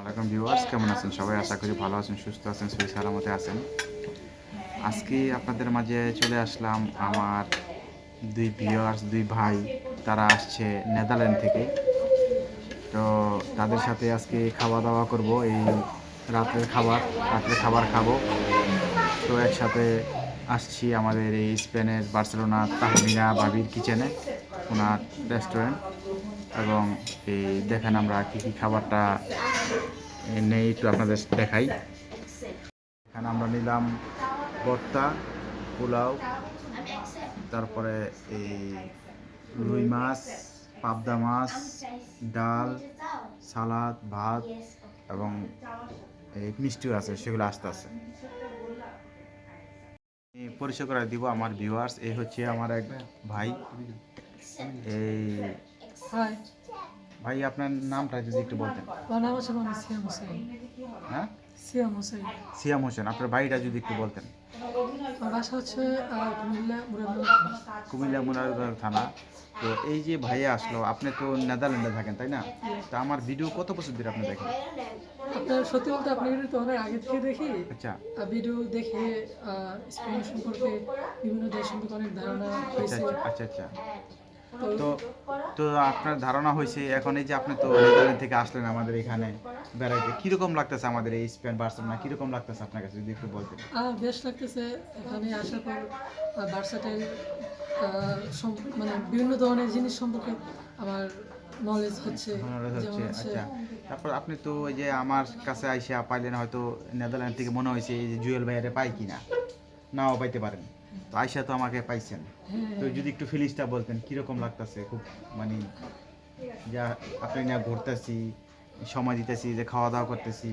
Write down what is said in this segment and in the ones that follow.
ওয়ালাইকুম ভিউয়ার্স, কেমন আছেন সবাই? আশা করি ভালো আছেন, সুস্থ আছেন সহি সালামতে আছেন। আজকে আপনাদের মাঝে চলে আসলাম আমার দুই ভিউয়ার্স, দুই ভাই, তারা আসছে নেদারল্যান্ড থেকে। তো তাদের সাথে আজকে খাওয়া দাওয়া করব, এই রাতের খাবার রাতের খাবার খাব। তো একসাথে আসছি আমাদের এই স্পেনের বার্সেলোনা তাহমিনা বাবির কিচেনে, ওনার রেস্টুরেন্ট। এবং এই দেখেন আমরা কী কী খাবারটা নেই, একটু আপনাদের দেখাই। এখানে আমরা নিলাম ভর্তা, পোলাও, তারপরে এই রুই মাছ, পাবদা মাছ, ডাল, সালাদ, ভাত এবং এই মিষ্টিও আছে, সেগুলো আসতে আস্তে। পরিচয় করে দিব আমার ভিউয়ার্স এই হচ্ছে আমার এক ভাই। এই হাই ভাই আপনার নামটা যদি একটু বলতেন। আমার নাম হচ্ছে মোহাম্মদ সিয়াম হোসেন। হ্যাঁ? সিয়াম হোসেন। সিয়াম হোসেন আপনার বাড়িটা যদি একটু বলতেন। বাসা হচ্ছে কুমিল্লা মুরাদনগর কুমিল্লা মুরারগঞ্জ থানা। তো এই যে ভাইয়া আসলো আপনি তো নেদারল্যান্ডে থাকেন তাই না? তো আমার ভিডিও কত বছর ধরে আপনি দেখেন? আপনার সত্যি বলতে আপনি তো অনেক আগে থেকে দেখি। আচ্ছা। ভিডিও দেখে স্পেন সম্পর্কে বিভিন্ন দেশ সম্পর্কে অনেক ধারণা আচ্ছা হয়েছে। আচ্ছা আচ্ছা। তো তো আপনার ধারণা হয়েছে এখন এই যে আপনি তো নেদারল্যান্ড থেকে আসলেন আমাদের এখানে বেড়াইতে কীরকম লাগতেছে আমাদের এই স্পেন বার্সেলোনা কীরকম লাগতেছে আপনার কাছে যদি একটু বলতেন? বেশ লাগতেছে এখানে আসার পর বার্সাটাইল মানে বিভিন্ন ধরনের জিনিস সম্পর্কে আমার নলেজ হচ্ছে হচ্ছে হচ্ছে আচ্ছা। তারপর আপনি তো ওই যে আমার কাছে আইসা পাইলেন হয়তো নেদারল্যান্ড থেকে মনে হয়েছে এই যে জুয়েল ভাইয়ারে পাই কিনা? নাও পাইতে পারেন। তো আইসা তো আমাকে পাইছেন। হ্যাঁ। তো যদি একটু ফিলিংসটা বলতেন কীরকম লাগতেছে? খুব মানে যা আপনি না ঘুরতেছি সময় দিতেছি যে খাওয়া দাওয়া করতেছি।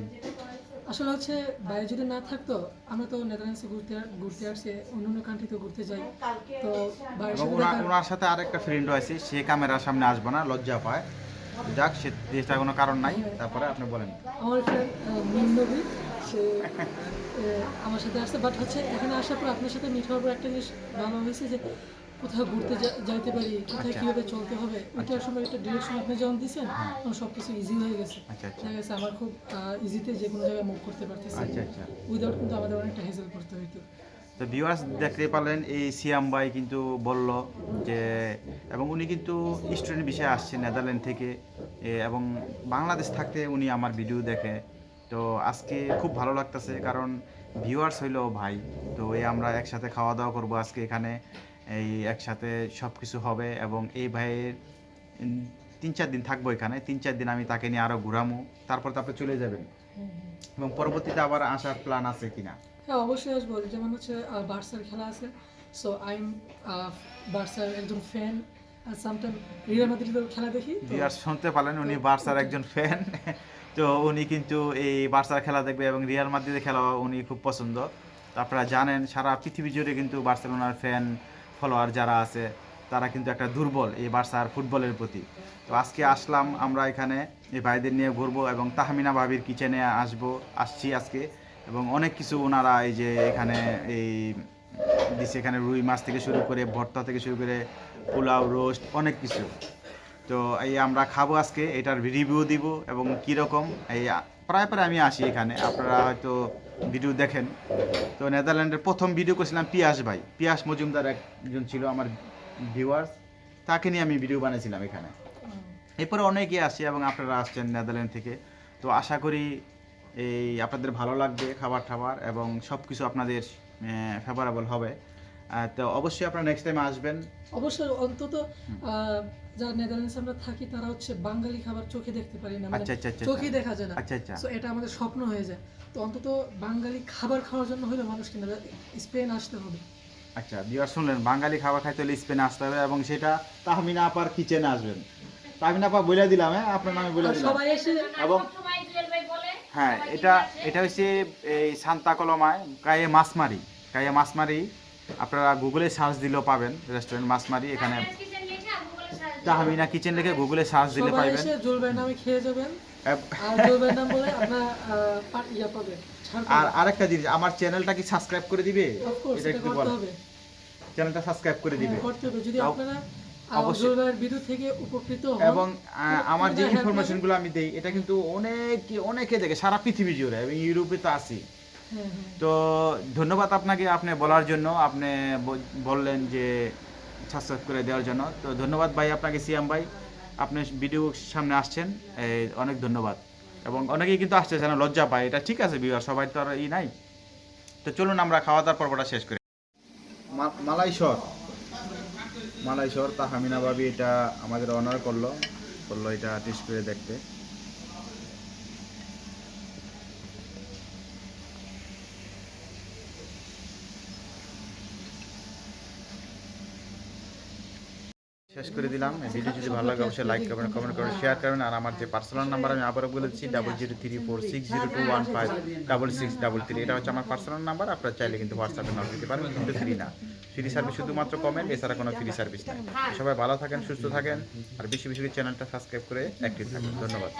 আসলে হচ্ছে বাইরে যদি না থাকতো আমরা তো নেদারল্যান্ডসে ঘুরতে ঘুরতে আসছি অন্য অন্য কান্ট্রিতে ঘুরতে যাই। তো ওনার সাথে আরেকটা ফ্রেন্ডও আছে সে ক্যামেরার সামনে আসবে না লজ্জা পায়। যাক সে কোনো কারণ নাই তারপরে আপনি বলেন। আমার ফ্রেন্ড মিন সে আমার সাথে আসছে বাট হচ্ছে এখানে আসার পর আপনার সাথে মিট হওয়ার পর একটা জিনিস ভালো হয়েছে যে কোথাও ঘুরতে যাইতে পারি কোথায় আচ্ছা। কীভাবে চলতে হবে? ওইটার সময় একটা ডিরেকশন আপনি যখন দিয়েছেন তখন সব কিছু ইজি হয়ে গেছে। আচ্ছা আচ্ছা। দেখা গেছে আমার খুব ইজিতে যে কোনো জায়গায় মুভ করতে পারতেছি। আচ্ছা আচ্ছা। উইদাউট কিন্তু আমাদের অনেকটা হেজেল করতে হইতো। তো ভিউয়ার্স দেখতে পারলেন এই সিয়াম ভাই কিন্তু বলল যে এবং উনি কিন্তু স্টুডেন্ট বিষয়ে আসছে নেদারল্যান্ড থেকে এবং বাংলাদেশ থাকতে উনি আমার ভিডিও দেখে তো আজকে খুব ভালো লাগতেছে কারণ ভিউয়ার্স হইল ভাই তো এই আমরা একসাথে খাওয়া দাওয়া করব আজকে এখানে। এই একসাথে সব কিছু হবে এবং এই ভাইয়ের তিন চার দিন থাকব এখানে তিন চার দিন আমি তাকে নিয়ে আরও ঘুরামো তারপর তো আপনি চলে যাবেন। এবং পরবর্তীতে আবার আসার প্ল্যান আছে কিনা? হ্যাঁ অবশ্যই আসব। যেমন হচ্ছে বার্সার খেলা আছে সো আই এম বার্সার একজন ফ্যান আর সামটাইম রিয়াল মাদ্রিদের খেলা দেখি ভিউয়ার্স শুনতে পারলেন উনি বার্সার একজন ফ্যান তো উনি কিন্তু এই বার্সার খেলা দেখবে এবং রিয়াল মাদ্রিদের খেলা উনি খুব পছন্দ। তো আপনারা জানেন, সারা পৃথিবী জুড়ে কিন্তু বার্সেলোনার ফ্যান ফলোয়ার যারা আছে, তারা কিন্তু একটা দুর্বল এই বার্সার ফুটবলের প্রতি। তো আজকে আসলাম আমরা এখানে, এই ভাইদের নিয়ে ঘুরবো এবং তাহমিনা ভাবির কিচেনে আসব, আসছি আজকে। এবং অনেক কিছু ওনারা এই যে এখানে এই দিচ্ছে এখানে রুই মাছ থেকে শুরু করে, ভর্তা থেকে শুরু করে, পোলাও, রোস্ট, অনেক কিছু। তো এই আমরা খাব আজকে এটার রিভিউ দিব এবং কীরকম এই প্রায় প্রায় আমি আসি এখানে আপনারা হয়তো ভিডিও দেখেন। তো নেদারল্যান্ডের প্রথম ভিডিও করেছিলাম পিয়াস ভাই। পিয়াস মজুমদার একজন ছিল আমার ভিউয়ার্স তাকে নিয়ে আমি ভিডিও বানিয়েছিলাম এখানে। এরপরে অনেকে আসে এবং আপনারা আসছেন নেদারল্যান্ড থেকে। তো আশা করি এই আপনাদের ভালো লাগবে খাবার টাবার এবং সব কিছু আপনাদের ফেভারেবল হবে। তো অবশ্যই আপনারা নেক্সট টাইম আসবেন। অবশ্যই অন্তত যারা নেদারল্যান্ডসে আমরা থাকি তারা হচ্ছে বাঙালি খাবার চোখে দেখতে পারি না মানে আচ্ছা আচ্ছা আচ্ছা চোখেই দেখা যায় না। আচ্ছা আচ্ছা। সো এটা আমাদের স্বপ্ন হয়ে যায়। তো অন্তত বাঙালি খাবার খাওয়ার জন্য হলে মানুষকে স্পেন আসতে হবে। আচ্ছা বিয়ার শুনলেন বাঙালি খাবার খাইতে হলে স্পেনে আসতে হবে এবং সেটা তাহমিনা আপার কিচেনে আসবেন। তাহমিনা আপা বলে দিলাম হ্যাঁ? আপনার নামে বলে দিলাম। সবাই এসে এবং হ্যাঁ এটা এটা হচ্ছে এই সান্তা কলমায় কায়ে মাছমারি। কায়ে মাছমারি আপনারা গুগলে সার্চ দিলেও পাবেন রেস্টুরেন্ট মাছমারি এখানে। তাহমিনা কিচেন লিখে গুগলে সার্চ দিলে সবাই পাইবেন। নামে খেয়ে যাবেন। আর জোরবের নাম বলে আপনার ইয়া পাবেন। আর আরেকটা জিনিস আমার চ্যানেলটা কি সাবস্ক্রাইব করে দিবে? এটা একটু বল। চ্যানেলটা সাবস্ক্রাইব করে দিবে। হ্যাঁ, করতে হবে। যদি আপনারা এবং আমার যে ইনফরমেশনগুলো আমি দেই এটা কিন্তু অনেক অনেকে দেখে সারা পৃথিবী জুড়ে এবং ইউরোপে তো আছি তো ধন্যবাদ আপনাকে আপনি বলার জন্য আপনি বললেন যে সাবস্ক্রাইব করে দেওয়ার জন্য। তো ধন্যবাদ ভাই আপনাকে সিয়াম ভাই। আপনি ভিডিও সামনে আসছেন এই, অনেক ধন্যবাদ। এবং অনেকেই কিন্তু আসছে যেন লজ্জা পায়। এটা ঠিক আছে বিবার সবাই তো আর ই নাই। তো চলুন আমরা খাওয়া দাওয়ার পর্বটা শেষ করি। মালাইশ্বর মালাইশ্বর তাহামিনা ভাবি এটা আমাদের অনার করল। করল এটা টেস্ট করে দেখতে। শেষ করে দিলাম। ভিডিও যদি ভালো লাগে, অবশ্যই লাইক করবেন কমেন্ট করবেন শেয়ার করবেন আর আমার যে পার্সোনাল নাম্বার আমি আবারও বলেছি double zero three four six zero two one five double six double three এটা হচ্ছে আমার পার্সোনাল নাম্বার আপনারা চাইলে কিন্তু হোয়াটসঅ্যাপে নাম্বার দিতে পারবেন কিন্তু ফ্রি না। ফ্রি সার্ভিস শুধুমাত্র কমেন্ট এছাড়া কোনো ফ্রি সার্ভিস নেই। সবাই ভালো থাকেন, সুস্থ থাকেন, আর বেশি বেশি চ্যানেলটা সাবস্ক্রাইব করে অ্যাক্টিভ থাকেন। ধন্যবাদ।